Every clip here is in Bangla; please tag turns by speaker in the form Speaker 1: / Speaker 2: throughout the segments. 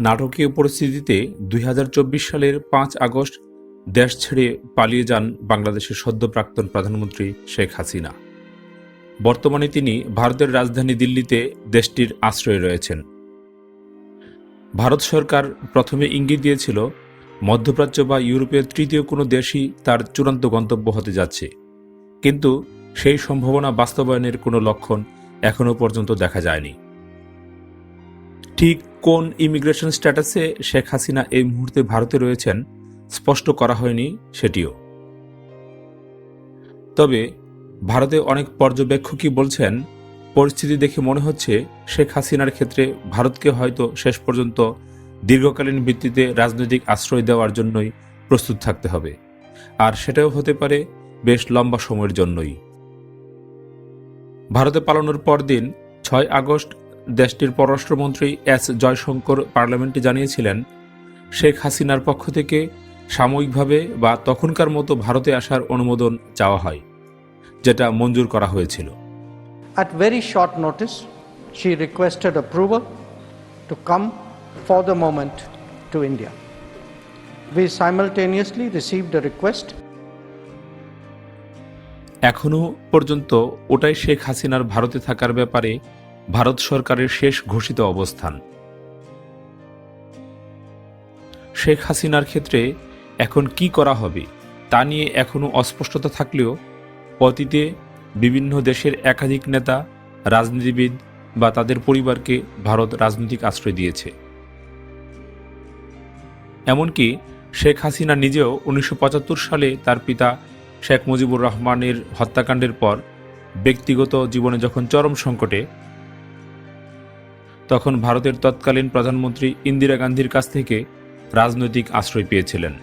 Speaker 1: নাটকীয় পরিস্থিতিতে দুই হাজার চব্বিশ সালের পাঁচ আগস্ট দেশ ছেড়ে পালিয়ে যান বাংলাদেশের সদ্য প্রাক্তন প্রধানমন্ত্রী শেখ হাসিনা। বর্তমানে তিনি ভারতের রাজধানী দিল্লিতে দেশটির আশ্রয়ে রয়েছেন। ভারত সরকার প্রথমে ইঙ্গিত দিয়েছিল, মধ্যপ্রাচ্য বা ইউরোপের তৃতীয় কোনো দেশই তার চূড়ান্ত গন্তব্য হতে যাচ্ছে। কিন্তু সেই সম্ভাবনা বাস্তবায়নের কোনো লক্ষণ এখনও পর্যন্ত দেখা যায়নি। ঠিক কোন ইমিগ্রেশন স্ট্যাটাসে শেখ হাসিনা এই মুহূর্তে ভারতে রয়েছেন স্পষ্ট করা হয়নি সেটিও। তবে ভারতে অনেক পর্যবেক্ষকই বলছেন, পরিস্থিতি দেখে মনে হচ্ছে শেখ হাসিনার ক্ষেত্রে ভারতকে হয়তো শেষ পর্যন্ত দীর্ঘকালীন ভিত্তিতে রাজনৈতিক আশ্রয় দেওয়ার জন্যই প্রস্তুত থাকতে হবে। আর সেটাও হতে পারে বেশ লম্বা সময়ের জন্যই। ভারতে পালানোর পরদিন ছয় আগস্ট দেশটির পররাষ্ট্রমন্ত্রী এস জয়শঙ্কর পার্লামেন্টে জানিয়েছিলেন শেখ হাসিনার পক্ষ থেকে সাময়িকভাবে বা তখনকার মতো ভারতে আসার অনুমোদন চাওয়া হয় যেটা মঞ্জুর করা হয়েছিল
Speaker 2: At very short notice, she requested approval to come for the moment to India. We simultaneously received a request
Speaker 1: এখনও পর্যন্ত ওটাই শেখ হাসিনার ভারতে থাকার ব্যাপারে ভারত সরকারের শেষ ঘোষিত অবস্থান। শেখ হাসিনার ক্ষেত্রে এখন কি করা হবে, তা নিয়ে এখনও অস্পষ্টতা থাকলেও অতীতে বিভিন্ন দেশের একাধিক নেতা, রাজনীতিবিদ বা তাদের পরিবারকে ভারত রাজনৈতিক আশ্রয় দিয়েছে। এমনকি শেখ হাসিনা নিজেও উনিশশো পঁচাত্তর সালে তার পিতা শেখ মুজিবুর রহমানের হত্যাকাণ্ডের পর ব্যক্তিগত জীবনে যখন চরম সংকটে তখন ভারতের তৎকালীন প্রধানমন্ত্রী ইন্দিরা গান্ধীর কাছ থেকে রাজনৈতিক আশ্রয় পেয়েছিলেন।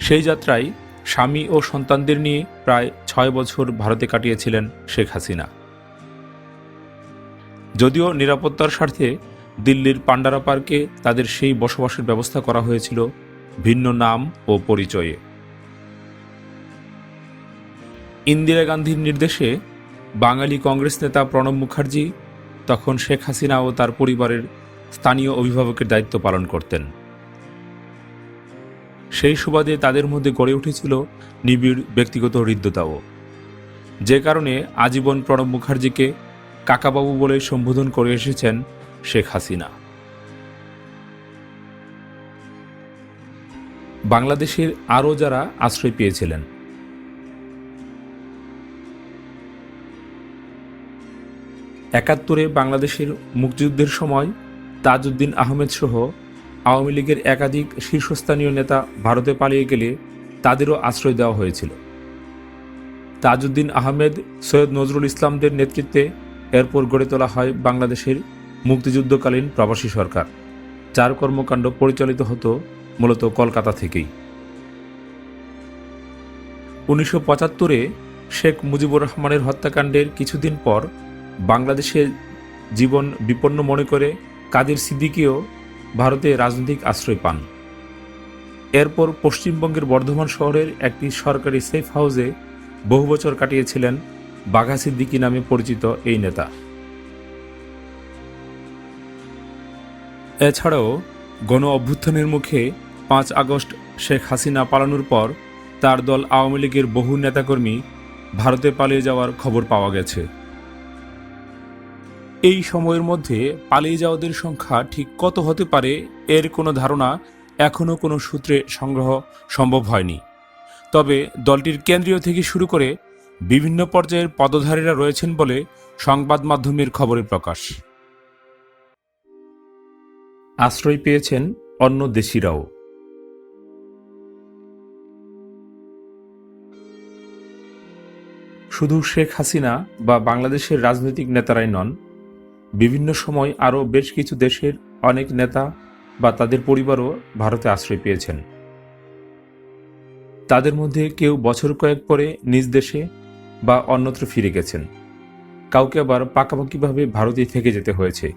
Speaker 1: সেই যাত্রায় স্বামী ও সন্তানদের নিয়ে প্রায় ছয় বছর ভারতে কাটিয়েছিলেন শেখ হাসিনা। যদিও নিরাপত্তার স্বার্থে দিল্লির পান্ডারা পার্কে তাদের সেই বসবাসের ব্যবস্থা করা হয়েছিল ভিন্ন নাম ও পরিচয়ে। ইন্দিরা গান্ধীর নির্দেশে বাঙালি কংগ্রেস নেতা প্রণব মুখার্জি, তখন শেখ হাসিনা ও তার পরিবারের স্থানীয় অভিভাবকের দায়িত্ব পালন করতেন। সেই সুবাদে তাদের মধ্যে গড়ে উঠেছিল নিবিড় ব্যক্তিগত হৃদ্যতাও। যে কারণে আজীবন প্রণব মুখার্জিকে কাকাবাবু বলে সম্বোধন করে এসেছেন শেখ হাসিনা। বাংলাদেশের আরও যারা আশ্রয় পেয়েছিলেন একাত্তরে বাংলাদেশের মুক্তিযুদ্ধের সময় তাজউদ্দিন আহমেদ সহ আওয়ামী লীগের একাধিক শীর্ষস্থানীয় নেতা ভারতে পালিয়ে গেলে তাদেরও আশ্রয় দেওয়া হয়েছিল। তাজউদ্দিন আহমেদ, সৈয়দ নজরুল ইসলামদের নেতৃত্বে এরপর গড়ে তোলা হয় বাংলাদেশের মুক্তিযুদ্ধকালীন প্রবাসী সরকার। যার কর্মকাণ্ড পরিচালিত হতো মূলত কলকাতা থেকেই। উনিশশো পঁচাত্তরে শেখ মুজিবুর রহমানের হত্যাকাণ্ডের কিছুদিন পর বাংলাদেশের জীবন বিপন্ন মনে করে কাদের সিদ্দিকিও ভারতে রাজনৈতিক আশ্রয় পান। এরপর পশ্চিমবঙ্গের বর্ধমান শহরের একটি সরকারি সেফ হাউসে বহু বছর কাটিয়েছিলেন বাঘা সিদ্দিকি নামে পরিচিত এই নেতা। এছাড়াও গণ অভ্যুত্থানের মুখে পাঁচ আগস্ট শেখ হাসিনা পালানোর পর তার দল আওয়ামী লীগের বহু নেতাকর্মী ভারতে পালিয়ে যাওয়ার খবর পাওয়া গেছে। এই সময়ের মধ্যে পালিয়ে যাওয়াদের সংখ্যা ঠিক কত হতে পারে এর কোনো ধারণা এখনও কোনো সূত্রে সংগ্রহ সম্ভব হয়নি। তবে দলটির কেন্দ্রীয় থেকে শুরু করে বিভিন্ন পর্যায়ের পদধারীরা রয়েছেন বলে সংবাদ মাধ্যমের খবরে প্রকাশ। আশ্রয় পেয়েছেন অন্য দেশিরাও। শুধু শেখ হাসিনা বা বাংলাদেশের রাজনৈতিক নেতারাই নন বিভিন্ন সময় আরও বেশ কিছু দেশের অনেক নেতা বা তাদের পরিবারও ভারতে আশ্রয় পেয়েছেন। তাদের মধ্যে কেউ বছর কয়েক পরে নিজ দেশে বা অন্যত্র ফিরে গেছেন। কাউকে আবার পাকাপাকিভাবে ভারতেই থেকে যেতে হয়েছে।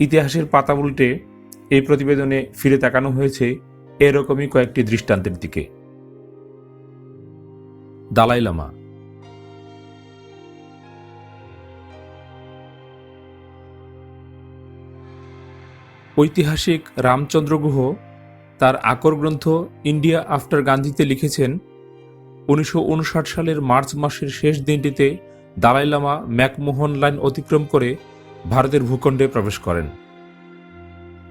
Speaker 1: ইতিহাসের পাতা উল্টে এই প্রতিবেদনে ফিরে তাকানো হয়েছে এরকমই কয়েকটি দৃষ্টান্তের দিকে। দালাই লামা ঐতিহাসিক রামচন্দ্র গুহ তার আকর গ্রন্থ ইন্ডিয়া আফটার গান্ধীতে লিখেছেন, উনিশশো উনষাট সালের মার্চ মাসের শেষ দিনটিতে দালাই লামা ম্যাকমোহন লাইন অতিক্রম করে ভারতের ভূখণ্ডে প্রবেশ করেন।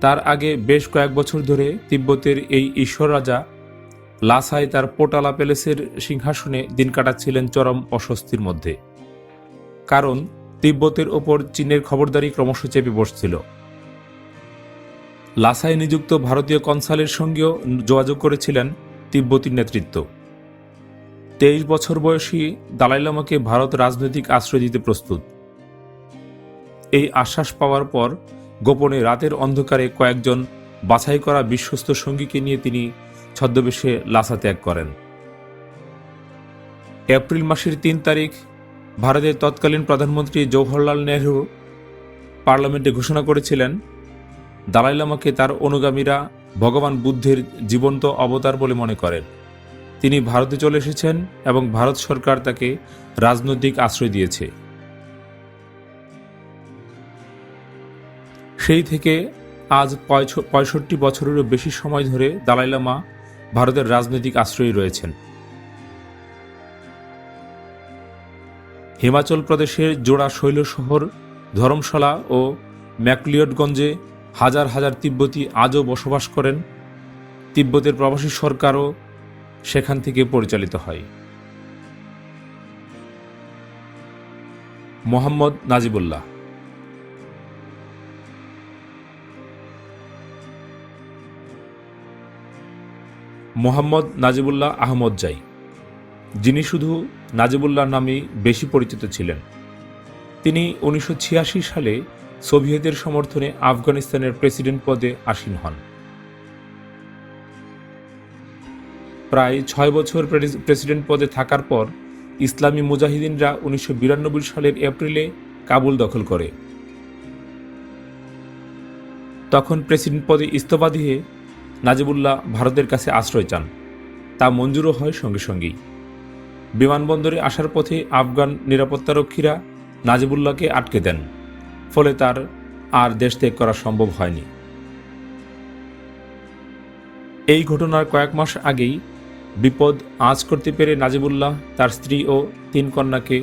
Speaker 1: তার আগে বেশ কয়েক বছর ধরে তিব্বতের এই ঈশ্বর রাজা লাসায় তার পোটালা প্যালেসের সিংহাসনে দিন কাটাচ্ছিলেন চরম অস্বস্তির মধ্যে। কারণ তিব্বতের ওপর চীনের খবরদারি ক্রমশ চেপে বসছিল। লাসায় নিযুক্ত ভারতীয় কনসালের সঙ্গেও যোগাযোগ করেছিলেন তিব্বতীর নেতৃত্ব। তেইশ বছর বয়সী দালাই লামাকে ভারত রাজনৈতিক আশ্রয় দিতে প্রস্তুত। এই আশ্বাস পাওয়ার পর গোপনে রাতের অন্ধকারে কয়েকজন বাছাই করা বিশ্বস্ত সঙ্গীকে নিয়ে তিনি ছদ্মবেশে লাসা ত্যাগ করেন। এপ্রিল মাসের তিন তারিখ ভারতের তৎকালীন প্রধানমন্ত্রী জওহরলাল নেহরু পার্লামেন্টে ঘোষণা করেছিলেন দালাই লামাকে তার অনুগামীরা ভগবান বুদ্ধের জীবন্ত অবতার বলে মনে করেন। তিনি ভারতে চলে এসেছেন এবং ভারত সরকার তাকে রাজনৈতিক আশ্রয় দিয়েছে। সেই থেকে আজ পঁয়ষ- পঁয়ষট্টি বছরেরও বেশি সময় ধরে দালাই লামা ভারতের রাজনৈতিক আশ্রয়ী রয়েছেন। হিমাচল প্রদেশের জোড়া শৈল শহর ধরমশালা ও ম্যাকলিয়টগঞ্জে হাজার হাজার তিব্বতী আজও বসবাস করেন। তিব্বতের প্রবাসী সরকারও সেখান থেকে পরিচালিত হয়। মোহাম্মদ নাজিবুল্লাহ। মোহাম্মদ নাজিবুল্লাহ আহমদ জাই, যিনি শুধু নাজিবুল্লাহ নামেই বেশি পরিচিত ছিলেন। তিনি উনিশশো ছিয়াশি সালে সোভিয়েতের সমর্থনে আফগানিস্তানের প্রেসিডেন্ট পদে আসীন হন। প্রায় ছয় বছর প্রেসিডেন্ট পদে থাকার পর ইসলামী মুজাহিদিনরা উনিশশো বিরানব্বই সালের এপ্রিলে কাবুল দখল করে। তখন প্রেসিডেন্ট পদে ইস্তফা দিয়ে নাজিবুল্লাহ ভারতের কাছে আশ্রয় চান। তা মঞ্জুরও হয় সঙ্গে সঙ্গেই। বিমানবন্দরে আসার পথে আফগান নিরাপত্তারক্ষীরা নাজিবুল্লাহকে আটকে দেন। ফলে তার আর দেশ ত্যাগ করা সম্ভব হয়নি। এই ঘটনার কয়েক মাস আগেই বিপদ আঁচ করতে পেরে নাজিবুল্লাহ তার স্ত্রী ও তিন কন্যাকে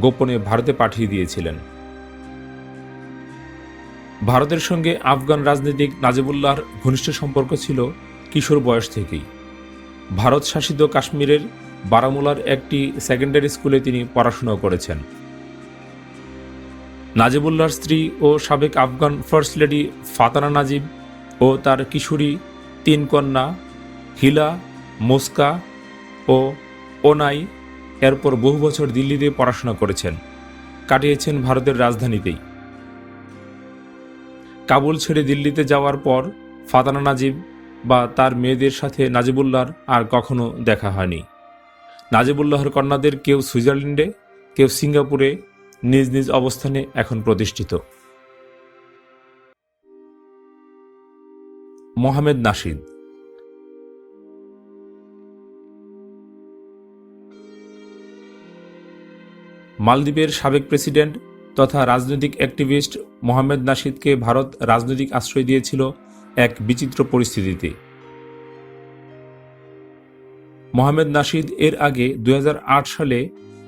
Speaker 1: গোপনে ভারতে পাঠিয়ে দিয়েছিলেন। ভারতের সঙ্গে আফগান রাজনীতিক নাজিবুল্লাহর ঘনিষ্ঠ সম্পর্ক ছিল কিশোর বয়স থেকেই। ভারত শাসিত কাশ্মীরের বারামুলার একটি সেকেন্ডারি স্কুলে তিনি পড়াশোনা করেছেন। নাজিবুল্লাহর স্ত্রী ও সাবেক Afghan first lady Fatana Najib ও তার কিশোরী তিন কন্যা, হিলা, মোস্কা ও ওনাই এরপর বহু বছর দিল্লিতে পড়াশোনা করেছেন। কাটিয়েছেন ভারতের রাজধানীতেই। কাবুল ছেড়ে দিল্লিতে যাওয়ার পর ফাতানা নাজিব বা তার মেয়েদের সাথে নাজিবুল্লাহর আর কখনো দেখা হয়নি। নাজিবুল্লাহর কন্যাদের কেউ সুইজারল্যান্ডে, কেউ সিঙ্গাপুরে নিজ নিজ অবস্থানে এখন প্রতিষ্ঠিত। মোহামেদ নাসিদ মালদ্বীপের সাবেক প্রেসিডেন্ট তথা রাজনৈতিক অ্যাক্টিভিস্ট মোহাম্মদ নাসিদকে ভারত রাজনৈতিক আশ্রয় দিয়েছিল এক বিচিত্র পরিস্থিতিতে। মোহাম্মদ নাসিদ এর আগে দু হাজার আট সালে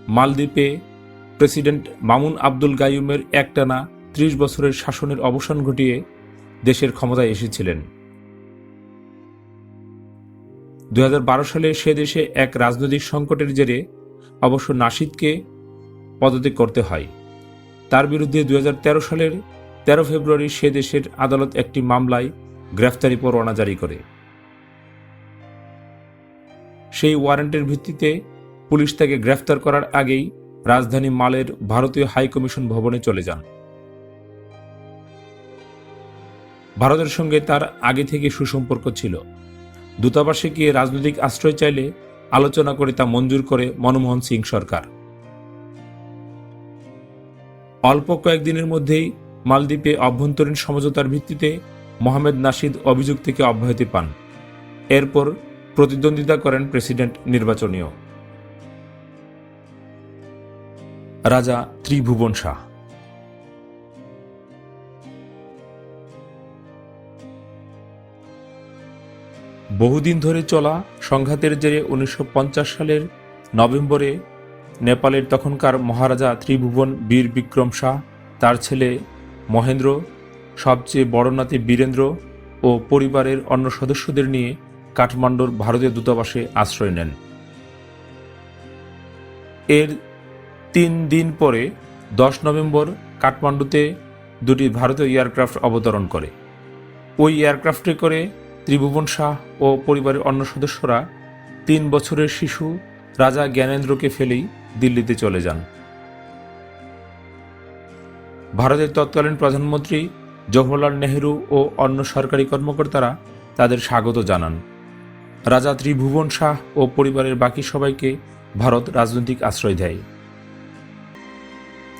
Speaker 1: মালদ্বীপে প্রেসিডেন্ট মামুন আব্দুল গায়ুমের একটানা ত্রিশ বছরের শাসনের অবসান ঘটিয়ে দেশের ক্ষমতায় এসেছিলেন। দু হাজার বারো সালে সে দেশে এক রাজনৈতিক সংকটের জেরে অবশ্য নাসিদকে পদত্যাগ করতে হয়। তার বিরুদ্ধে দুই হাজার তেরো সালের তেরো ফেব্রুয়ারি সে দেশের আদালত একটি মামলায় গ্রেফতারি পরোয়ানা জারি করে। সেই ওয়ারেন্টের ভিত্তিতে পুলিশ তাকে গ্রেফতার করার আগেই রাজধানী মালের ভারতীয় হাই কমিশন ভবনে চলে যান। ভারতের সঙ্গে তার আগে থেকে সুসম্পর্ক ছিল। দূতাবাসে গিয়ে রাজনৈতিক আশ্রয় চাইলে আলোচনা করে তা মঞ্জুর করে মনমোহন সিং সরকার। অল্প কয়েকদিনের মধ্যেই মালদ্বীপে অভ্যন্তরীণ সমঝোতার ভিত্তিতে মোহাম্মদ নাশিদ অভিযোগ থেকে অব্যাহতি পান। এরপর প্রতিদ্বন্দ্বিতা করেন প্রেসিডেন্ট নির্বাচনীয়। রাজা ত্রিভুবন শাহ। বহুদিন ধরে চলা সংঘাতের জেরে উনিশশো পঞ্চাশ সালের নভেম্বরে নেপালের তখনকার মহারাজা ত্রিভুবন বীর বিক্রম শাহ, তার ছেলে মহেন্দ্র, সবচেয়ে বড় নাতি বীরেন্দ্র ও পরিবারের অন্য সদস্যদের নিয়ে কাঠমান্ডুর ভারতীয় দূতাবাসে আশ্রয় নেন। এর তিন দিন পরে দশ নভেম্বর কাঠমান্ডুতে দুটি ভারতীয় এয়ারক্রাফট অবতরণ করে। ওই এয়ারক্রাফটে করে ত্রিভুবন শাহ ও পরিবারের অন্য সদস্যরা তিন বছরের শিশু রাজা জ্ঞানেন্দ্রকে ফেলেই দিল্লিতে চলে যান। ভারতের তৎকালীন প্রধানমন্ত্রী জওহরলাল নেহেরু ও অন্য সরকারি কর্মকর্তারা তাদের স্বাগত জানান। রাজা ত্রিভুবন শাহ ও পরিবারের বাকি সবাইকে ভারত রাজনৈতিক আশ্রয় দেয়।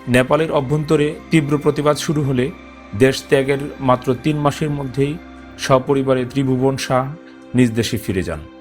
Speaker 1: নেপালের অভ্যন্তরে তীব্র প্রতিবাদ শুরু হলে দেশ ত্যাগের মাত্র তিন মাসের মধ্যেই সপরিবারে ত্রিভুবন শাহ নিজ দেশে ফিরে যান।